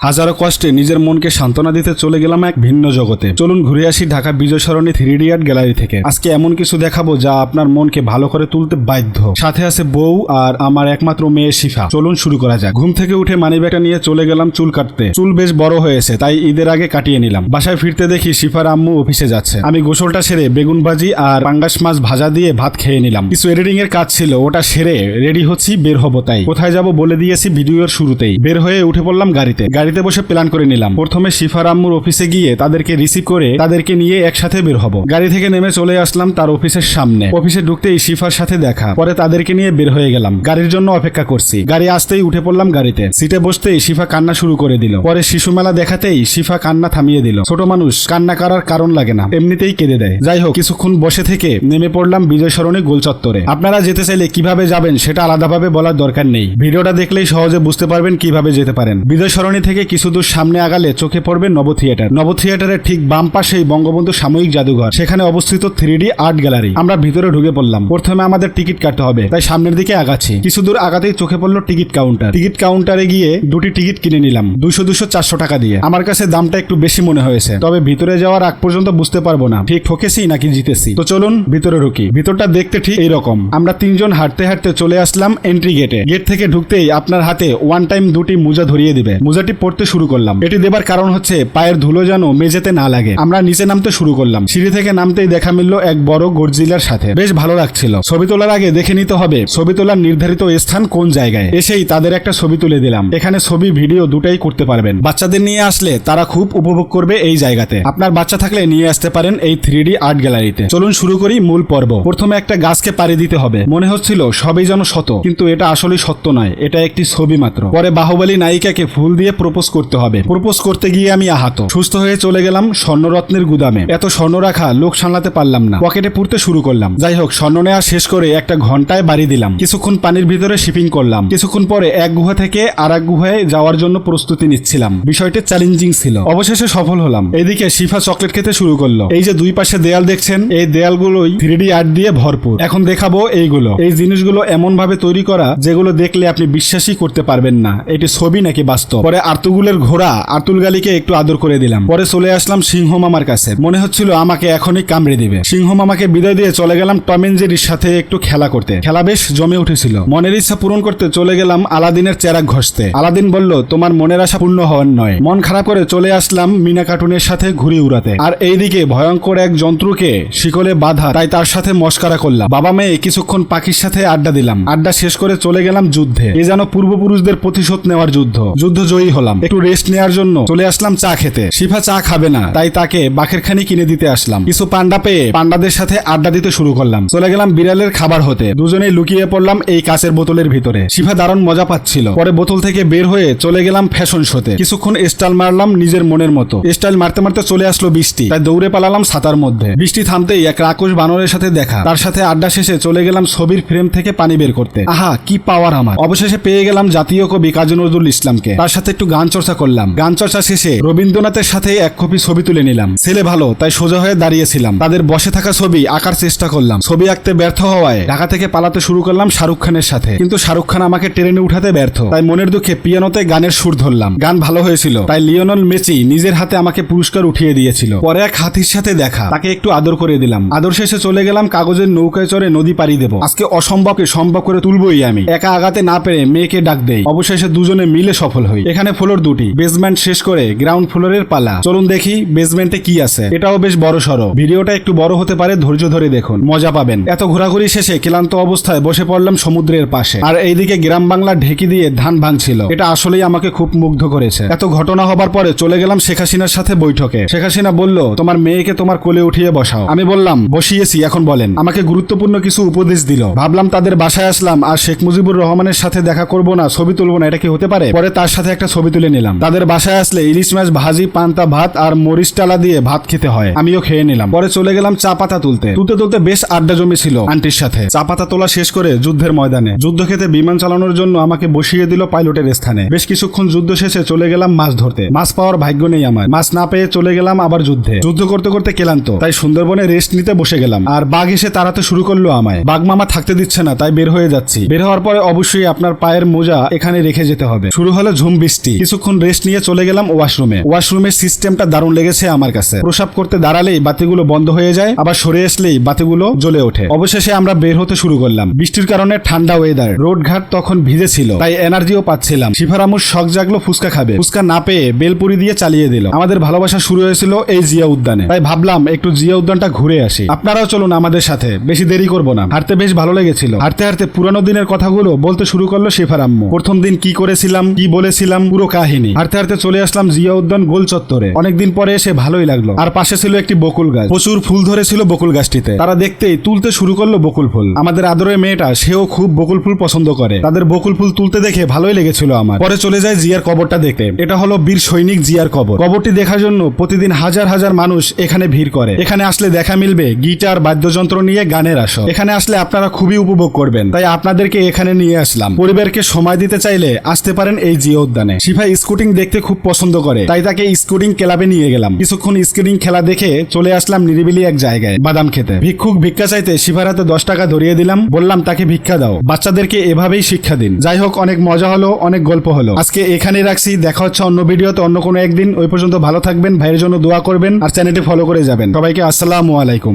হাজারো কষ্টে নিজের মনকে সান্ত্বনা দিতে চলে গেলাম এক ভিন্ন জগতে। চলুন ঘুরে আসি Dhaka Bijoy Sarani three D art gallery থেকে। আজকে এমন কিছু দেখাবো যা আপনার মনকে ভালো করে তুলতে বাধ্য। সাথে আছে বউ আর আমার একমাত্র মেয়ে শিফা। চলুন শুরু করা যাক। ঘুম থেকে উঠে মানিব্যাগটা নিয়ে চলে গেলাম চুল কাটতে। চুল বেশ বড় হয়েছে, তাই ঈদের আগে কাটিয়ে নিলাম। বাসায় ফিরতে দেখি শিফার আম্মু অফিসে যাচ্ছে। আমি গোসলটা সেরে বেগুন ভাজি আর পাঙ্গাস মাছ ভাজা দিয়ে ভাত খেয়ে নিলাম। কিছু এডিটিং এর কাজ ছিল, ওটা সেরে রেডি হচ্ছি, বের হব তাই। কোথায় যাব বলে দিয়েছি ভিডিওর শুরুতেই। বের হয়ে উঠে পড়লাম গাড়িতে। গাড়িতে বসে প্ল্যান করে নিলাম। প্রথমে শিফার আম্মুর অফিসে গিয়ে তাদেরকে রিসিভ করে তাদেরকে নিয়ে একসাথে বের হব। গাড়ি থেকে নেমে চলে আসলাম তার অফিসের সামনে। অফিসে ঢুকতেই শিফার সাথে দেখা। পরে তাদেরকে নিয়ে বের হয়ে গেলাম। গাড়ির জন্য অপেক্ষা করছি। গাড়ি আসতেই উঠে পড়লাম গাড়িতে। সিটে বসতেই শিফা কান্না শুরু করে দিল। পরে শিশু মেলা দেখাতেই শিফা কান্না থামিয়ে দিল। ছোট মানুষ, কান্না করার কারণ লাগে না। এমনিতেই কেঁদে দেয়। যাই হোক, কিছুক্ষণ বসে থেকে নেমে পড়লাম বিজয় সরণি গোল চত্বরে। আপনারা যেতে চাইলে কীভাবে যাবেন সেটা আলাদাভাবে বলার দরকার নেই। ভিডিওটা দেখলেই সহজে বুঝতে পারবেন কীভাবে যেতে পারেন। বিজয় সরণি থেকে কিছু দূর সামনে আগালে চোখে পড়বে নব থিয়েটার। নব থিয়েটারের ঠিক বাম পাশেই বঙ্গবন্ধু সাময়িক জাদুঘর। সেখানে অবস্থিত থ্রি ডি আর্ট গ্যালারি। আমরা ভিতরে ঢুকে পড়লাম। প্রথমে আমাদের টিকিট কাটতে হবে। তাই সামনের দিকে আগাচ্ছি। কিছু দূর আগাতেই চোখে পড়ল টিকিট কাউন্টার। টিকিট কাউন্টারে গিয়ে দুটি টিকিট কিনে নিলাম। দুশো দুশো চারশো টাকা দিয়ে। আমার কাছে দামটা একটু বেশি মনে হয়েছে। তবে ভিতরে যাওয়ার আগ পর্যন্ত বুঝতে পারব না। ঠিক ঠকেছি নাকি জিতেছি? তো চলুন ভিতরে ঢুকি। ভিতরটা দেখতে ঠিক এইরকম। আমরা তিনজন হাঁটতে হাঁটতে চলে আসলাম এন্ট্রি গেটে। গেট থেকে ঢুকতেই আপনার হাতে ওয়ান টাইম দুটি মোজা ধরিয়ে দিবে। মোজাটি পড়তে শুরু করলাম। এটি দেবার কারণ হচ্ছে, পায়ের ধুলো যেন মেঝেতে না লাগে। আমরা নিচে নামতে শুরু করলাম। সিঁড়ি থেকে নামতেই দেখা মিলল এক বড় গর্জিলার সাথে। বেশ ভালো লাগছিল। ছবি তোলার আগে দেখে নিতে হবে, ছবি তোলার নির্ধারিত স্থান কোন জায়গায়। এসেই তাদের একটা ছবি তুলে দিলাম। এখানে ছবি, ভিডিও দুটাই করতে পারবেন। বাচ্চাদের নিয়ে আসলে তারা খুব উপভোগ করবে এই জায়গাতে। আপনার বাচ্চা থাকলে নিয়ে আসতে পারেন এই থ্রি আর্ট গ্যালারিতে। চলুন শুরু করি মূল পর্ব। প্রথমে একটা গাছকে পাড়ি দিতে হবে। মনে হচ্ছিল সবই যেন শত কিন্তু এটা আসলে সত্য নয়। এটা একটি ছবি মাত্র। পরে বাহুবলী নায়িকাকে ফুল দিয়ে প্রপোজ করতে হবে। প্রপোজ করতে গিয়ে আমি আহত। সুস্থ হয়ে চলে গেলাম স্বর্ণরত্নের গুদামে। এত স্বর্ণ রাখা লোক সামলাতে পারলাম না। পকেটে পুরতে শুরু করলাম। যাই হোক, স্বর্ণ নেওয়া শেষ করে একটা ঘন্টায় বাড়ি দিলাম। কিছুক্ষণ পানির ভিতরে শিপিং করলাম। কিছুক্ষণ পরে এক গুহা থেকে আর এক গুহায় যাওয়ার জন্য প্রস্তুতি নিচ্ছিলাম। বিষয়টি চ্যালেঞ্জিং ছিল। অবশেষে সফল হলাম। এদিকে শিফা চকলেট খেতে শুরু করল। এই যে দুই পাশে দেয়াল দেখছেন, এই দেয়ালগুলোই থ্রি ডি আর্ট দিয়ে ভরপুর। এখন দেখাবো এইগুলো। এই জিনিসগুলো এমন ভাবে তৈরি করা যেগুলো দেখলে আপনি বিশ্বাসই করতে পারবেন না। এটি ছবি নাকি বাস্তব? পরে আর্তুগুলের ঘোড়া আর্তুল গালিকে একটু আদর করে দিলাম। পরে চলে আসলাম সিংহ মামার কাছে। মনে হচ্ছিল আমাকে এখনই কামড়ে দিবে। সিংহ মামাকে বিদায় দিয়ে চলে গেলাম টম এন্ড জেরির সাথে একটু খেলা করতে। খেলা বেশ জমে উঠেছিল। মনের ইচ্ছা পূরণ করতে চলে গেলাম আলাদিনের চেরাক ঘষতে। আলাদিন বলল, তোমার মনের আশা পূর্ণ হওয়ার নয়। মন খারাপ করে চলে আসলাম মিনা কার্টুনের সাথে ঘুরি উড়াতে। আর এইদিকে ভয়ঙ্কর এক যন্ত্রকে শিকলে বাধা, তাই তার সাথে মস্কারা করলাম। বাবা মেয়ে কিছুক্ষণ পাখির সাথে আড্ডা দিলাম। আড্ডা শেষ করে চলে গেলাম যুদ্ধে। এ যেন পূর্বপুরুষদের প্রতিশোধ নেওয়ার যুদ্ধ। যুদ্ধ জয়ী হলাম। একটু রেস্ট নেওয়ার জন্য চলে আসলাম চা খেতে। শিফা চা খাবে না, তাই তাকে বাখের খানি কিনে দিতে আসলাম। কিছু পান্ডা পেয়ে পান্ডাদের সাথে আড্ডা দিতে শুরু করলাম। চলে গেলাম বিড়ালের খাবার হতে। দুজনেই লুকিয়ে পড়লাম এই কাঁচের বোতলের ভিতরে। শিফা দারুণ মজা পাচ্ছিল। পরে বোতল থেকে বের হয়ে চলে গেলাম ফ্যাশন শোতে কিছুক্ষণ স্টাইল মারলাম নিজের মনের মতো। স্টাইল মারতে মারতে চলে আসলো বৃষ্টি। তাই দৌড়ে পালালাম ছাতার মধ্যে। বৃষ্টি থামতেই এক রাকুশ বানরের সাথে দেখা। তার সাথে আড্ডা শেষে চলে গেলাম ছবির ফ্রেম থেকে পানি বের করতে। আহা, কি পাওয়ার আমার। অবশেষে পেয়ে গেলাম জাতীয় কবি কাজী নজরুল ইসলামকে। তার সাথে একটু গান চর্চা করলাম। গান চর্চা শেষে রবীন্দ্রনাথের সাথে এক কপি ছবি তুলে নিলাম। ছেলে ভালো, তাই সোজা হয়ে দাঁড়িয়েছিলাম। তাদের বসে থাকা ছবি আঁকার চেষ্টা করলাম। ছবি আঁকতে ব্যর্থ হওয়ায় ঢাকা থেকে পালাতে শুরু করলাম শাহরুখ খানের সাথে। কিন্তু শাহরুখ খান আমাকে ট্রেনে উঠাতে ব্যর্থ। তাই মনের দুঃখে পিয়ানোতে গানের সুর ধরলাম। গান ভালো হয়েছিল। তাই লিওনল মেসি নিজের হাতে আমাকে পুরস্কার উঠিয়ে দিয়েছিল। পরে এক হাতির সাথে দেখা। তাকে একটু আদর করে দিলাম। আদর শেষে চলে গেলাম কাগজের নৌকায় চড়ে নদী পাড়ি দেবো। আজকে অসম্ভবকে সম্ভব করে তুলবই আমি। একা আগাতে না পেরে মেয়েকে ডাক দেই। অবশেষে দুজনে মিলে সফল হই। এখানে ফ্লোর দুটি। বেসমেন্ট শেষ করে গ্রাউন্ড ফ্লোরের পালা। চলুন দেখি বেসমেন্টে কি আছে। এটাও বেশ বড় সড়ো। ভিডিওটা একটু বড় হতে পারে, ধৈর্য ধরে দেখুন। মজা পাবেন। এত ঘোরাঘুরি শেষে ক্লান্ত অবস্থায় বসে পড়লাম সমুদ্রের পাশে। আর এইদিকে গ্রাম বাংলা ঢেকি দিয়ে ধান ভাঙছিল। এটা আসলেই আমাকে খুব মুগ্ধ করেছে। এত ঘটনা হবার পরে চলে গেলাম শেখ হাসিনার সাথে বৈঠকে। শেখ হাসিনা বলল, তোমার মেয়েকে তোমার কোলে উঠিয়ে বসাও। আমি বললাম, বসিয়েছি, এখন বলেন। আমাকে গুরুত্বপূর্ণ কিছু উপদেশ দিল। ভাবলাম তাদের বাসায় আসলাম, আর শেখ মুজিবুর রহমানের সাথে দেখা করব না, ছবি তুলবো না, এটা কি হতে পারে? পরে তার সাথে একটা ছবি তুলে নিলাম। তাদের বাসায় আসলে ইলিশ মাছ, ভাজি, পান্তা, ভাত আর মরিচ টালা দিয়ে ভাত খেতে হয়। আমিও খেয়ে নিলাম। পরে চলে গেলাম চা পাতা তুলতে। তুলতে তুলতে বেশ আড্ডা জমেছিল আন্টির সাথে। চা পাতা তোলা শেষ করে যুদ্ধের ময়দানে। যুদ্ধ খেতে বিমান চালানোর জন্য আমাকে বসিয়ে দিল পাইলটের স্থানে। বেশ কিছুক্ষণ যুদ্ধ শেষে চলে গেলাম মাছ ধরতে। মাছ পাওয়ার ভাগ্য নেই আমার। মাছ না পেয়ে চলে গেলাম আবার যুদ্ধে। যুদ্ধ করতে করতে ক্লান্ত। তাই সুন্দরবনে রেস্ট নিতে বসে গেলাম। আর বাঘ এসে তাড়াতে শুরু করল আমায়। বাঘ মামা থাকতে দিচ্ছে না, তাই বের হয়ে যাচ্ছি। বের হওয়ার পরে অবশ্যই আপনার পায়ের মোজা এখানে রেখে যেতে হবে। শুরু হলো ঝুম বৃষ্টি। কিছুক্ষণ রেস্ট নিয়ে চলে গেলাম ওয়াশরুমে ওয়াশরুমের সিস্টেমটা দারুণ লেগেছে আমার কাছে। প্রসাব করতে দাঁড়ালেই বাতিগুলো বন্ধ হয়ে যায়, আবার সরে আসলেই বাতিগুলো জ্বলে ওঠে। অবশেষে আমরা বের হতে শুরু করলাম। বৃষ্টির কারণে ঠান্ডা ওয়েদার রোড ঘাট তখন ভিজে ছিল, তাই এনার্জিও পাচ্ছিলাম। শিফারামুর শখ জাগলো ফুচকা খাবে। ফুচকা না পেয়ে বেলপুরি দিয়ে চালিয়ে দিল। আমাদের ভালোবাসা শুরু হয়েছিল এই জিয়া উদ্যানে। তাই ভাবলাম একটু জিয়া উদ্যানটা ঘুরে আসি। আপনারাও চলুন আমাদের সাথে, বেশি দেরি করব না। হাঁটতে বেশ ভালো লেগেছিল। হাঁটতে হাঁটতে পুরানো দিনের কথাগুলো বলতে শুরু করল শেফার আম্মু প্রথম দিন কি করেছিলাম, কি বলেছিলাম, পুরো কাহিনী। হাঁটতে হাঁটতে চলে আসলাম জিয়া উদ্যান গোল চত্বরে। অনেকদিন পরে এসে ভালোই লাগল। আর পাশে ছিল একটি বকুল গাছ। প্রচুর ফুল ধরেছিল বকুল গাছটিতে। তারা দেখতেই তুলতে শুরু করল বকুল ফুল। আমাদের আদরের মেয়েটা, সেও খুব বকুল ফুল পছন্দ করে। তাদের বকুল ফুল তুলতে দেখে ভালোই লেগেছিল আমার। পরে চলে যায় জিয়ার কবরটা দেখতে। এটা হলো বীর সৈনিক জিয়ার কবর। কবরটি দেখার জন্য প্রতিদিন হাজার হাজার মানুষ এখানে ভিড় করে। এখানে আসলে দেখা মিলবে গিটার, বাদ্যযন্ত্র নিয়ে গানের আসর। এখানে আসলে আপনারা খুবই উপভোগ করবেন। তাই আপনাদেরকে এখানে নিয়ে আসলাম। পরিবারকে সময় দিতে চাইলে আসতে পারেন এই জিয়া উদ্যানে। শিফা স্কুটিং দেখতে খুব পছন্দ করে। তাই তাকে স্কুটিং ক্লাবে নিয়ে গেলাম। কিছুক্ষণ স্কুটিং খেলা দেখে চলে আসলাম নিরিবিলি এক জায়গায়, বাদাম খেতে। ভিক্ষুক ভিক্ষা চাইতে শিফার হাতে দশ টাকা ধরিয়ে দিলাম, বললাম, তাকে ভিক্ষা দাও। বাচ্চাদেরকে এভাবেই শিক্ষা দিন। যাই হোক, অনেক মজা হলো, অনেক গল্প হলো। আজকে এখানেই রাখছি, দেখা হচ্ছে অন্য ভিডিওতে, অন্য কোনো একদিন। ওই পর্যন্ত ভালো থাকবেন, ভাইয়ের জন্য দোয়া করবেন, আর চ্যানেলটি ফলো করে যাবেন। সবাইকে আসসালামু আলাইকুম।